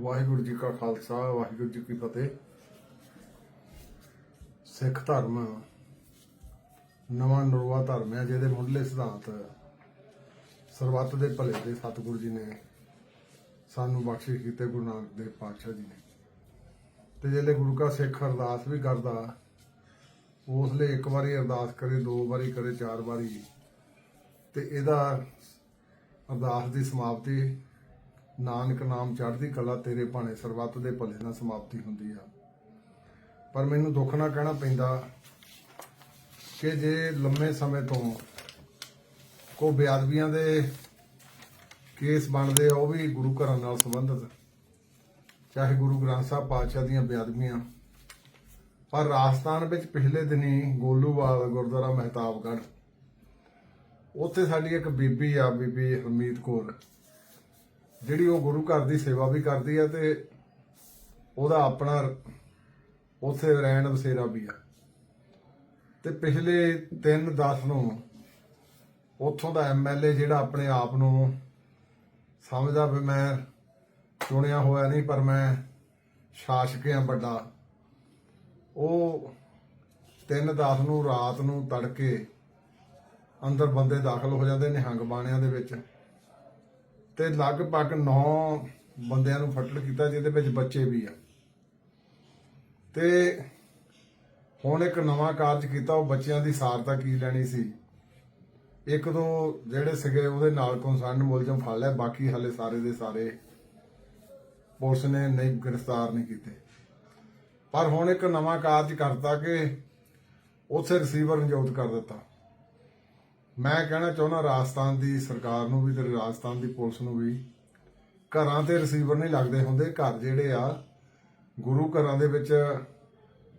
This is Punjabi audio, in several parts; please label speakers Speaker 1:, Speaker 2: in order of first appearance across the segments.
Speaker 1: ਵਾਹਿਗੁਰੂ ਜੀ ਕਾ ਖਾਲਸਾ, ਵਾਹਿਗੁਰੂ ਜੀ ਕੀ ਫਤਿਹ। ਸਿੱਖ ਧਰਮ ਨਵਾਂ ਨਰਵਾ ਧਰਮ ਹੈ, ਜਿਹਦੇ ਮੁੱਢਲੇ ਸਿਧਾਂਤ ਸਰਬੱਤ ਦੇ ਭਲੇ ਦੇ ਸਤਿਗੁਰੂ ਜੀ ਨੇ ਸਾਨੂੰ ਬਖਸ਼ਿਸ਼ ਕੀਤੇ, ਗੁਰੂ ਨਾਨਕ ਦੇਵ ਪਾਤਸ਼ਾਹ ਜੀ ਨੇ। ਤੇ ਜਿਹੜੇ ਗੁਰੂ ਕਾ ਸਿੱਖ ਅਰਦਾਸ ਵੀ ਕਰਦਾ, ਉਸ ਲਈ ਇੱਕ ਵਾਰੀ ਅਰਦਾਸ ਕਰੇ, ਦੋ ਵਾਰੀ ਕਰੇ, ਚਾਰ ਵਾਰੀ। ਤੇ ਇਹਦਾ ਅਰਦਾਸ ਦੀ ਸਮਾਪਤੀ ਨਾਨਕ ਨਾਮ ਚੜ੍ਹਦੀ ਕਲਾ ਤੇਰੇ ਭਾਣੇ ਸਰਬੱਤ ਦੇ ਭਲੇ ਨਾਲ ਸਮਾਪਤੀ ਹੁੰਦੀ ਆ। ਪਰ ਮੈਨੂੰ ਦੁੱਖ ਨਾਲ ਕਹਿਣਾ ਪੈਂਦਾ ਕਿ ਜੇ ਲੰਮੇ ਸਮੇਂ ਤੋਂ ਕੋ ਬੇਅਦਬੀਆਂ ਦੇ ਕੇਸ ਬਣਦੇ ਆ, ਉਹ ਵੀ ਗੁਰੂ ਘਰਾਂ ਨਾਲ ਸੰਬੰਧਿਤ। ਚਾਹੇ ਗੁਰੂ ਗ੍ਰੰਥ ਸਾਹਿਬ ਪਾਤਸ਼ਾਹ ਦੀਆਂ ਬੇਅਦਬੀਆਂ ਪਰ ਰਾਜਸਥਾਨ ਵਿੱਚ ਪਿਛਲੇ ਦਿਨੀ ਗੋਲੂਵਾਲ ਗੁਰਦੁਆਰਾ ਮਹਿਤਾਬਗੜ੍ਹ, ਉੱਥੇ ਸਾਡੀ ਇੱਕ ਬੀਬੀ ਆ, ਬੀਬੀ ਹਰਮੀਤ ਕੌਰ। ਜਿਹੜੀ ਉਹ ਗੁਰੂ ਘਰ ਦੀ ਸੇਵਾ ਵੀ ਕਰਦੀ ਹੈ ਤੇ ਉਹਦਾ ਆਪਣਾ ਉੱਥੇ ਰਹਿਣ ਵਸੇਰਾ ਵੀ ਆ। ਤੇ ਪਿਛਲੇ 3 10 ਨੂੰ ਉੱਥੋਂ ਦਾ ਐਮਐਲਏ ਜਿਹੜਾ ਆਪਣੇ ਆਪ ਨੂੰ ਸਮਝਦਾ ਵੀ ਮੈਂ ਚੁਣਿਆ ਹੋਇਆ ਨਹੀਂ, ਪਰ ਮੈਂ ਸ਼ਾਸਕ ਹਾਂ ਵੱਡਾ। ਉਹ 3 10 ਨੂੰ ਰਾਤ ਨੂੰ ਤੜਕੇ ਅੰਦਰ ਬੰਦੇ ਦਾਖਲ ਹੋ ਜਾਂਦੇ ਨਿਹੰਗ ਬਾਣਿਆਂ ਦੇ ਵਿੱਚ। ਤੇ ਲਗਭਗ 9 ਬੰਦਿਆਂ ਨੂੰ ਫੱਟੜ ਕੀਤਾ, ਜਿਹਦੇ ਵਿੱਚ ਬੱਚੇ ਵੀ ਆ। ਤੇ ਹੁਣ ਇੱਕ ਨਵਾਂ ਕਾਰਜ ਕੀਤਾ, ਉਹ ਬੱਚਿਆਂ ਦੀ ਸਾਰਤਾ ਕੀ ਲੈਣੀ ਸੀ। ਇੱਕ ਦੋ ਜਿਹੜੇ ਸੀਗੇ, ਉਹਦੇ ਨਾਲ ਕੰਸਰਨ ਮੁਲਜ਼ਮ ਫੜ ਲਿਆ, ਬਾਕੀ ਹਲੇ ਸਾਰੇ ਦੇ ਸਾਰੇ ਪੁਲਿਸ ਨੇ ਨਹੀਂ, ਗ੍ਰਿਫਤਾਰ ਨਹੀਂ ਕੀਤੇ। ਪਰ ਹੁਣ ਇੱਕ ਨਵਾਂ ਕਾਰਜ ਕਰਤਾ ਕਿ ਉਸੇ ਰਿਸੀਵਰ ਨਿਯੁਕਤ ਕਰ ਦਿੱਤਾ। ਮੈਂ ਕਹਿਣਾ ਚਾਹੁੰਦਾ ਰਾਜਸਥਾਨ ਦੀ ਸਰਕਾਰ ਨੂੰ ਵੀ ਤੇ ਰਾਜਸਥਾਨ ਦੀ ਪੁਲਿਸ ਨੂੰ ਵੀ, ਘਰਾਂ ਤੇ ਰਿਸੀਵਰ ਨਹੀਂ ਲੱਗਦੇ ਹੁੰਦੇ, ਘਰ ਜਿਹੜੇ ਆ, ਗੁਰੂ ਘਰਾਂ ਦੇ ਵਿੱਚ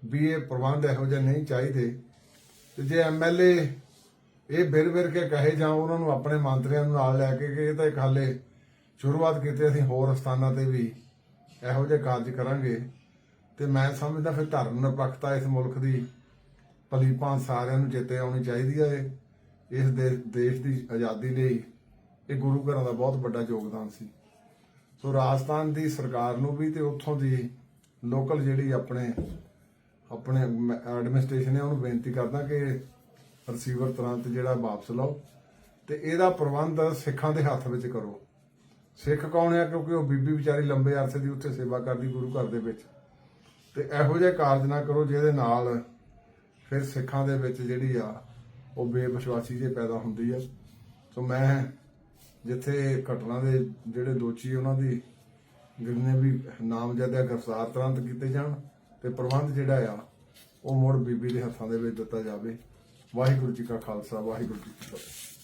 Speaker 1: ਵੀ ਇਹ ਪ੍ਰਬੰਧ ਇਹੋ ਜਿਹੇ ਨਹੀਂ ਚਾਹੀਦੇ। ਤੇ ਜੇ ਐਮਐਲਏ ਇਹ ਬਿਰ ਬਿਰ ਕੇ ਕਹੇ ਜਾਂ ਉਹਨਾਂ ਨੂੰ ਆਪਣੇ ਮੰਤਰੀਆਂ ਨੂੰ ਨਾਲ ਲੈ ਕੇ ਕਿ ਇਹ ਤਾਂ ਇੱਕ ਹਾਲੇ ਸ਼ੁਰੂਆਤ ਕੀਤੀ, ਅਸੀਂ ਹੋਰ ਸਥਾਨਾਂ ਤੇ ਵੀ ਇਹੋ ਜਿਹੇ ਕਾਰਜ ਕਰਾਂਗੇ। ਤੇ ਮੈਂ ਸਮਝਦਾ ਫਿਰ ਧਰਮ ਨਿਰਪੱਖਤਾ ਇਸ ਮੁਲਕ ਦੀ ਭਲੀ ਭਾਂਤ ਸਾਰਿਆਂ ਨੂੰ ਚੇਤੇ ਆਉਣੀ ਚਾਹੀਦੀ ਹੈ ਇਸ ਦੇ- ਦੇਸ਼ ਦੀ ਆਜ਼ਾਦੀ ਲਈ ਇਹ ਗੁਰੂ ਘਰਾਂ ਦਾ ਬਹੁਤ ਵੱਡਾ ਯੋਗਦਾਨ ਸੀ। ਸੋ ਰਾਜਸਥਾਨ ਦੀ ਸਰਕਾਰ ਨੂੰ ਵੀ ਤੇ ਉੱਥੋਂ ਦੀ ਲੋਕਲ ਜਿਹੜੀ ਆਪਣੇ ਆਪਣੇ ਐਡਮਿਨਿਸਟ੍ਰੇਸ਼ਨ ਹੈ ਉਹਨੂੰ ਬੇਨਤੀ ਕਰਦਾ ਕਿ ਰਿਸੀਵਰ ਤੁਰੰਤ ਜਿਹੜਾ ਵਾਪਸ ਲਓ ਤੇ ਇਹਦਾ ਪ੍ਰਬੰਧ ਸਿੱਖਾਂ ਦੇ ਹੱਥ ਵਿੱਚ ਕਰੋ। ਸਿੱਖ ਕੌਣ ਹੈ ਕਿਉਂਕਿ ਉਹ ਬੀਬੀ ਵਿਚਾਰੀ ਲੰਬੇ ਅਰਸੇ ਦੀ ਉੱਥੇ ਸੇਵਾ ਕਰਦੀ ਗੁਰੂ ਘਰ ਦੇ ਵਿੱਚ। ਤੇ ਇਹੋ ਜਿਹੇ ਕਾਰਜ ਨਾ ਕਰੋ ਜਿਹਦੇ ਨਾਲ ਫਿਰ ਸਿੱਖਾਂ ਦੇ ਵਿੱਚ ਜਿਹੜੀ ਆ ਉਹ ਬੇਵਿਸ਼ਵਾਸੀ ਜੇ ਪੈਦਾ ਹੁੰਦੀ ਆ। ਸੋ ਮੈਂ ਜਿੱਥੇ ਘਟਨਾ ਦੇ ਜਿਹੜੇ ਦੋਸ਼ੀ ਉਹਨਾਂ ਦੀ ਜਿੰਨੇ ਵੀ ਨਾਮਜ਼ਦ ਆ ਗ੍ਰਿਫਤਾਰ ਤੁਰੰਤ ਕੀਤੇ ਜਾਣ ਤੇ ਪ੍ਰਬੰਧ ਜਿਹੜਾ ਆ, ਉਹ ਮੁੜ ਬੀਬੀ ਦੇ ਹੱਥਾਂ ਦੇ ਵਿੱਚ ਦਿੱਤਾ ਜਾਵੇ। ਵਾਹਿਗੁਰੂ ਜੀ ਕਾ ਖਾਲਸਾ, ਵਾਹਿਗੁਰੂ ਜੀ ਕੀ ਫਤਿਹ।